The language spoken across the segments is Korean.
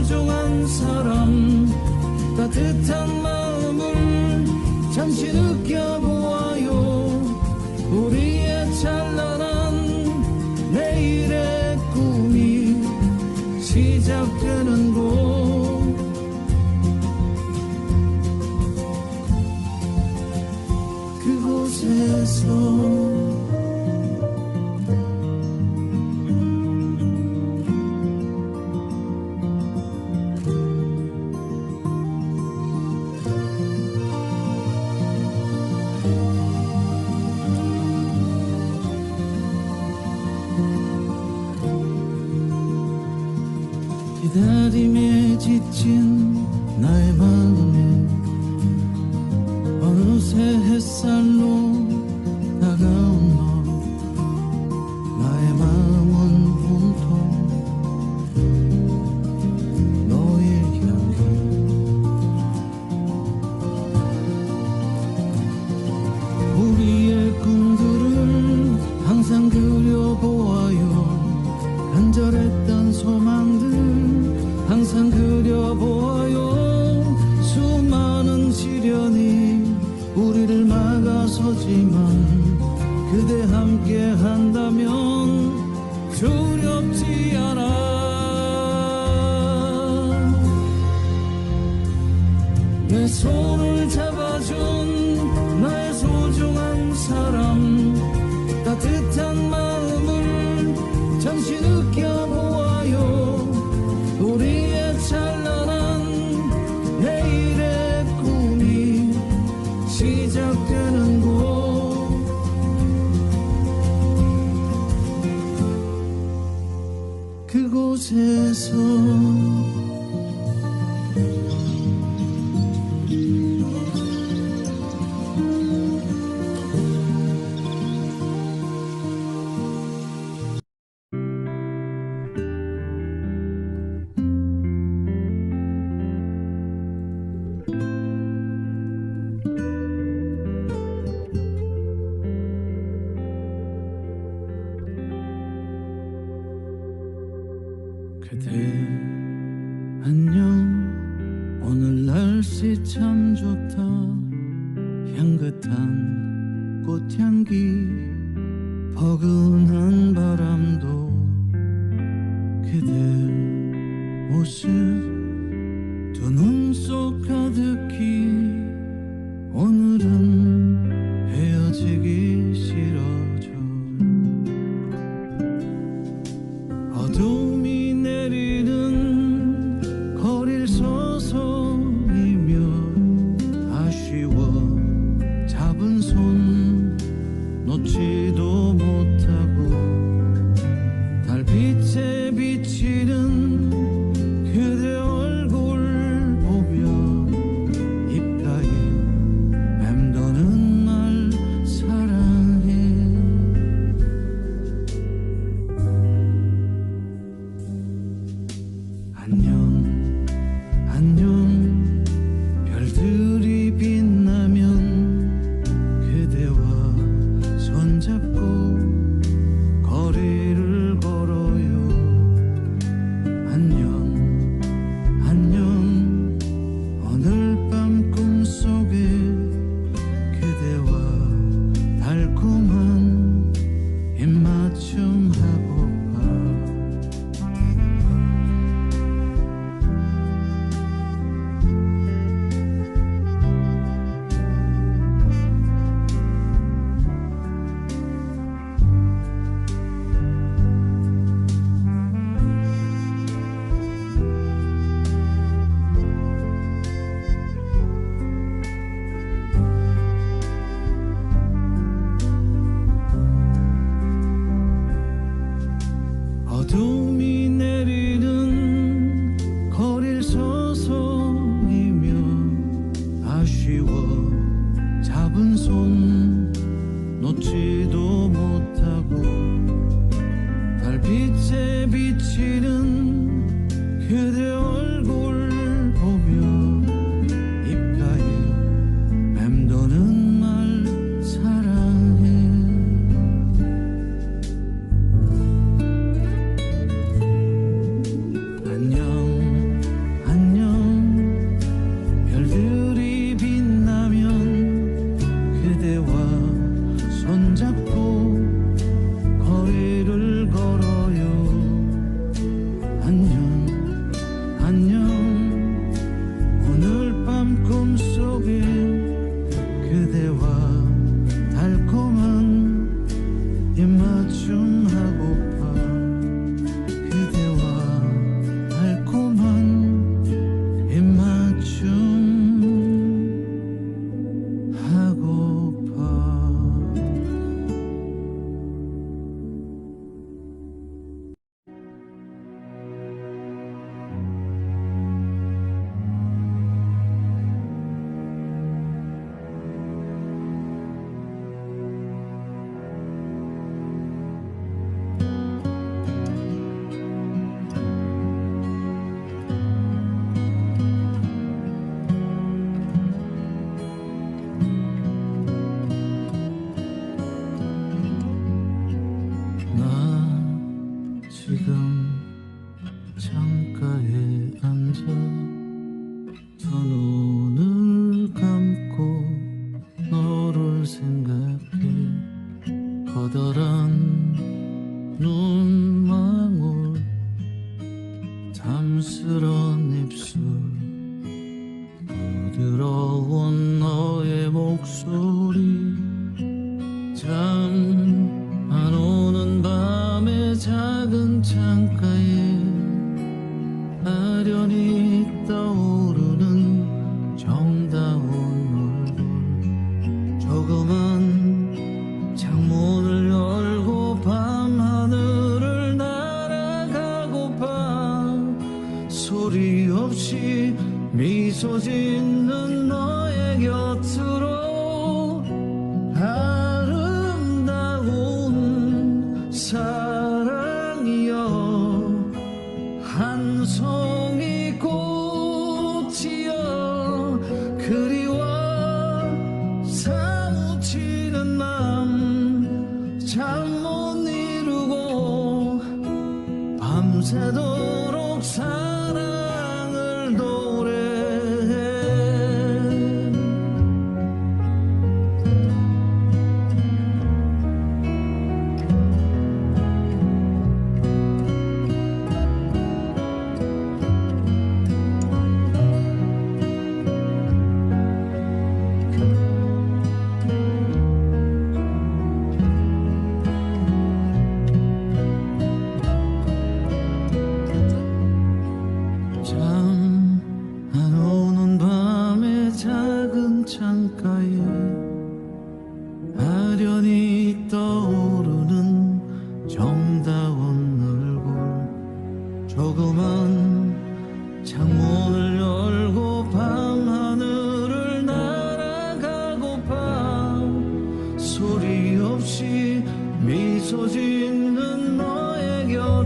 소중한 사람 따뜻한 마음을 잠시 느껴 her, son. 잠시 느껴 오늘 날씨 참 좋다. 향긋한 꽃향기 버근한 바람도 그대 모습 두 눈 속 가득히 오늘은 헤어지기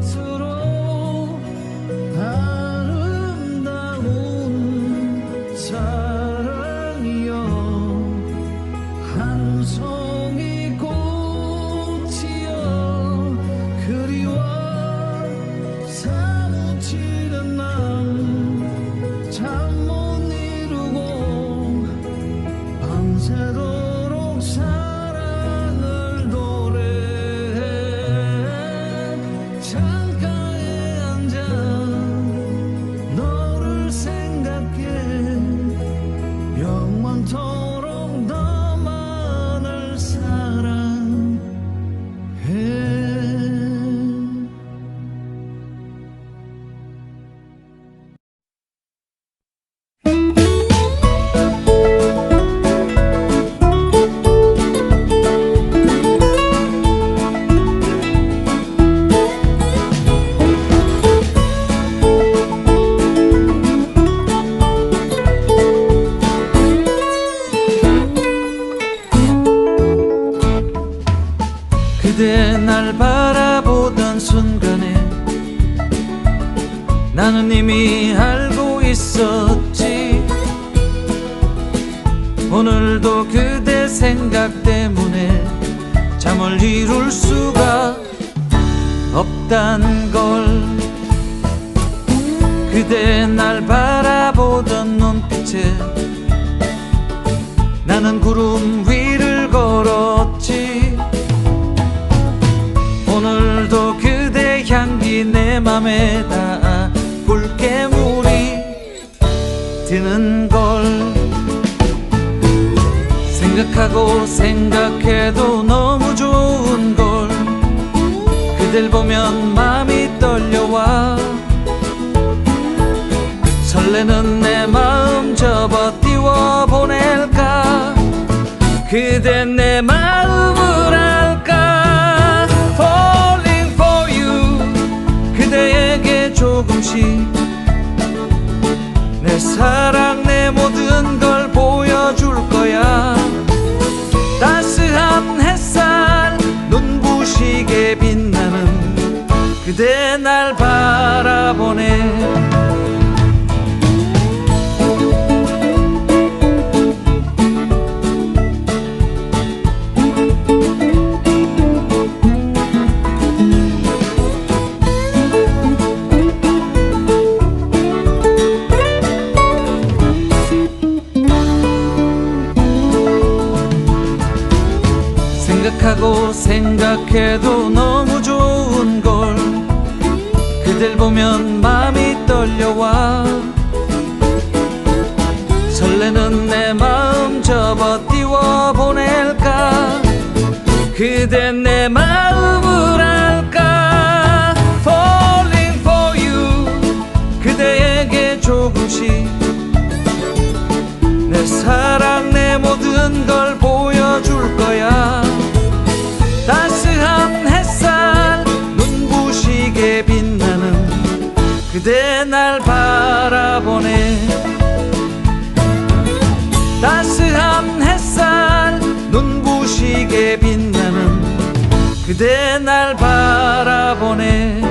너 맘에 닿아 꿀깨물이 드는 걸 생각하고 생각해도 너무 좋은 걸 그댈 보면 마음이 떨려와 설레는 내 마음 접어 띄워 보낼까? 그대 내 마음을 알까 조금씩 내 사랑 내 모든 걸 보여줄 거야. 따스한 햇살 눈부시게 빛나는 그대 날 바라보 그대 날 바라보네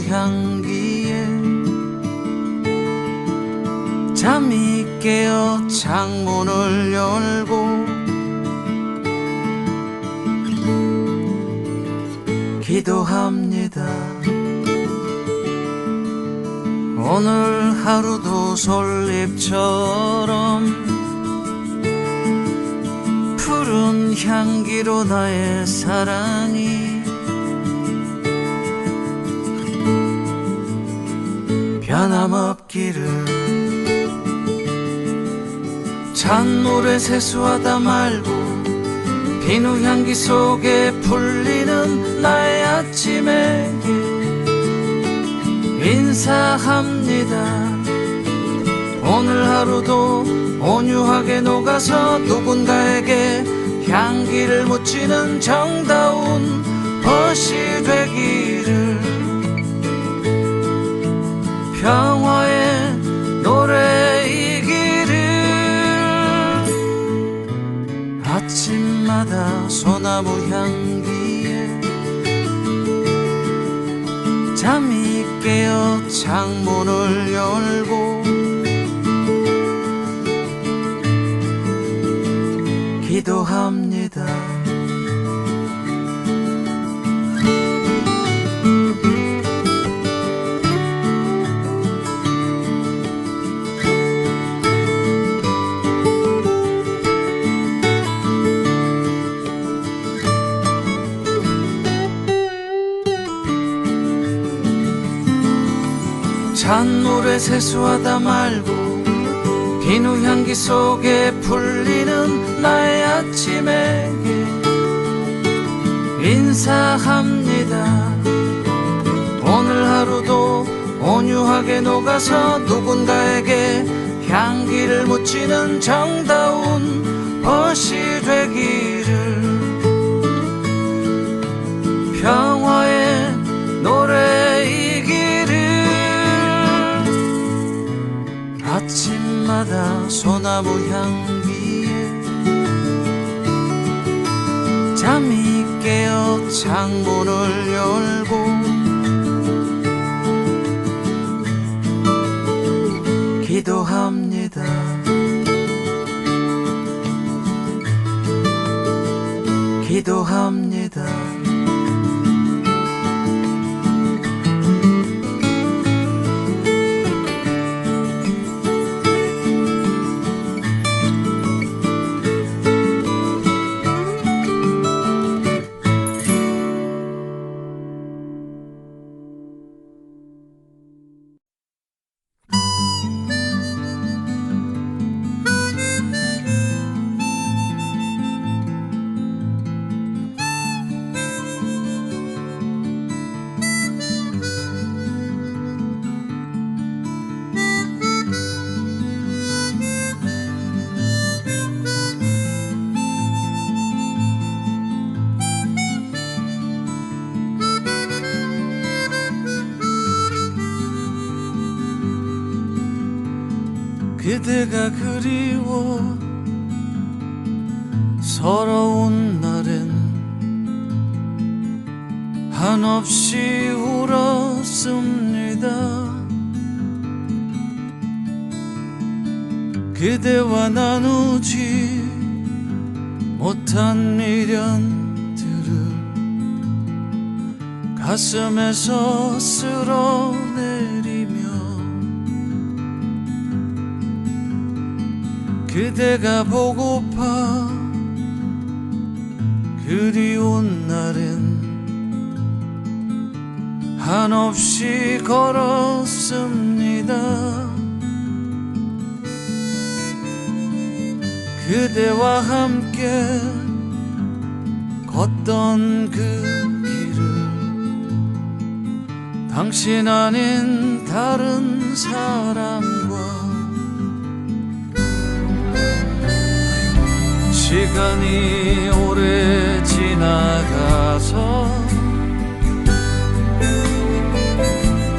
향기에 잠이 깨어 창문을 열고 기도합니다. 오늘 하루도 솔잎처럼 푸른 향기로 나의 사랑이 변함없기를. 찬물에 세수하다 말고 비누 향기 속에 풀리는 나의 아침에게 인사합니다. 오늘 하루도 온유하게 녹아서 누군가에게 향기를 묻히는 정다운 벗이 되기를 평화의 노래이기를 아침마다 소나무 향기에 잠이 깨어 창문을 열고 기도합 찬물에 세수하다 말고 비누 향기 속에 풀리는 나의 아침에게 인사합니다. 오늘 하루도 온유하게 녹아서 누군가에게 향기를 묻히는 정다운 벗이 되기 아침마다 소나무 향기에 잠이 깨어 창문을 열고 기도합니다. 기도합니다. 그대가 그리워. 서러운 날엔 한없이 울었습니다. 그대와 나누지 못한 미련들을 가슴에서 쓸어 그대가 보고파. 그리운 날엔 한없이 걸었습니다. 그대와 함께 걷던 그 길을 당신 아닌 다른 사람 시간이 오래 지나가서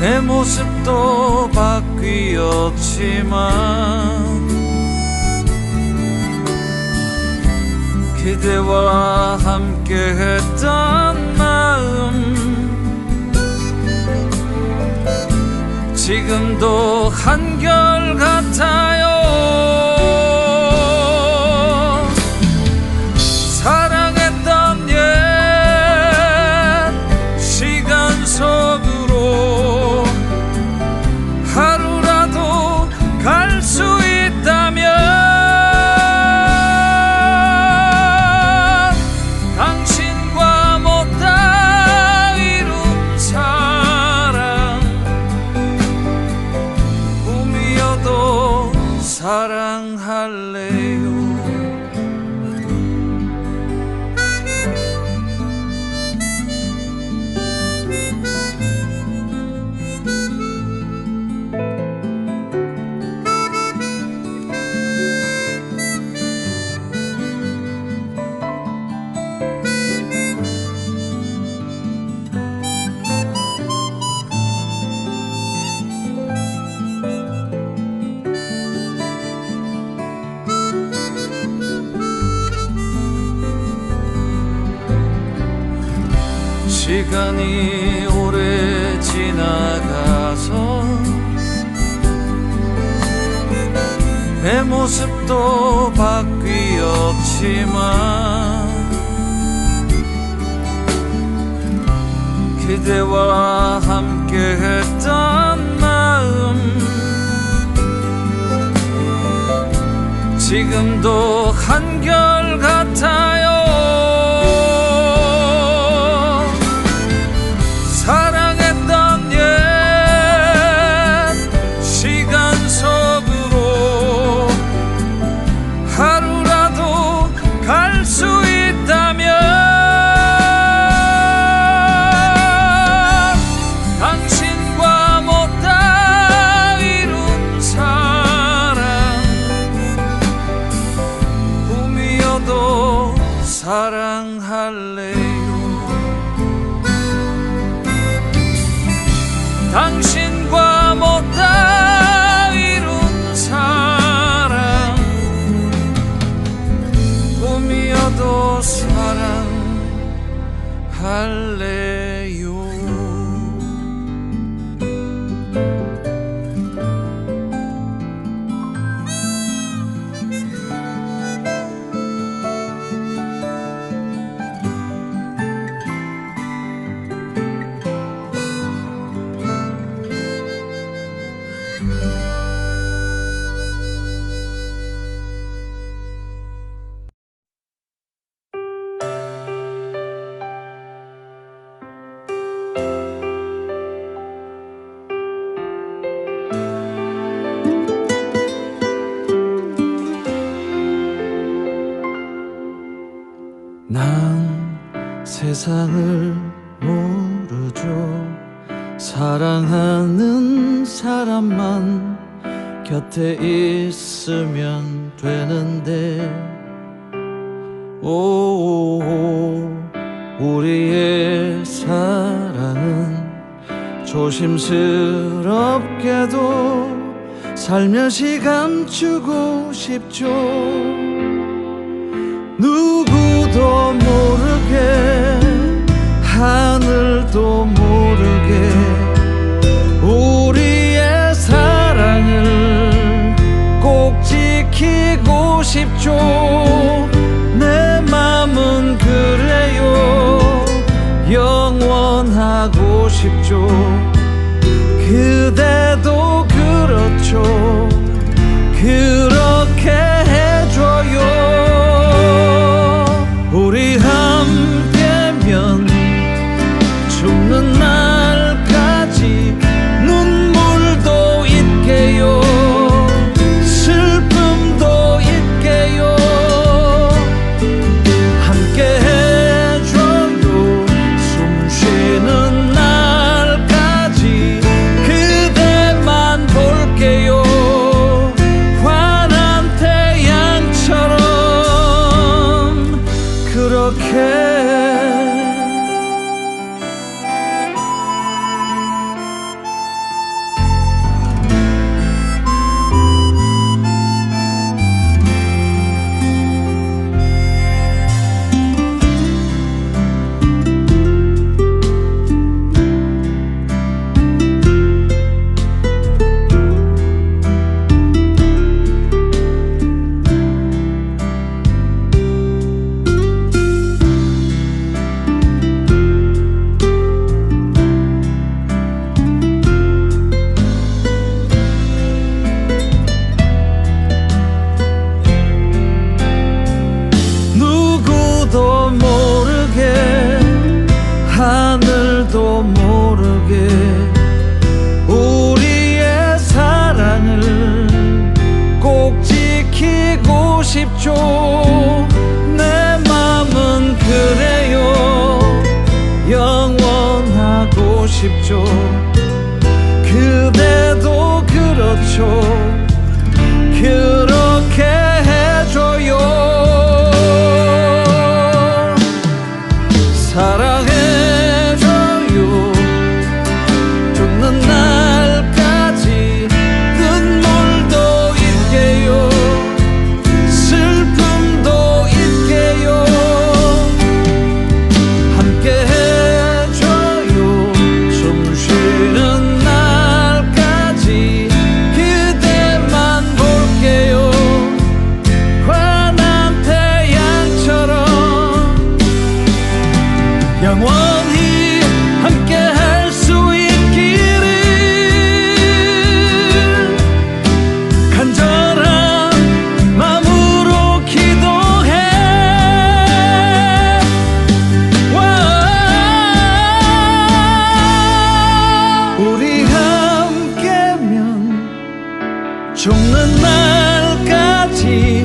내 모습도 바뀌었지만 그대와 함께 했던 마음 지금도 한결 같 시간이 오래 지나가서 내 모습도 바뀌었지만 그대와 함께 했던 마음 지금도 한결 같아요 세상을 모르죠. 사랑하는 사람만 곁에 있으면 되는데 오 우리의 사랑은 조심스럽게도 살며시 감추고 싶죠. 누구도 모르게 하늘도 모르게 우리의 사랑을 꼭 지키고 싶죠. 내 맘은 그래요. 영원하고 싶죠. 그대도 그렇죠. 그 날까지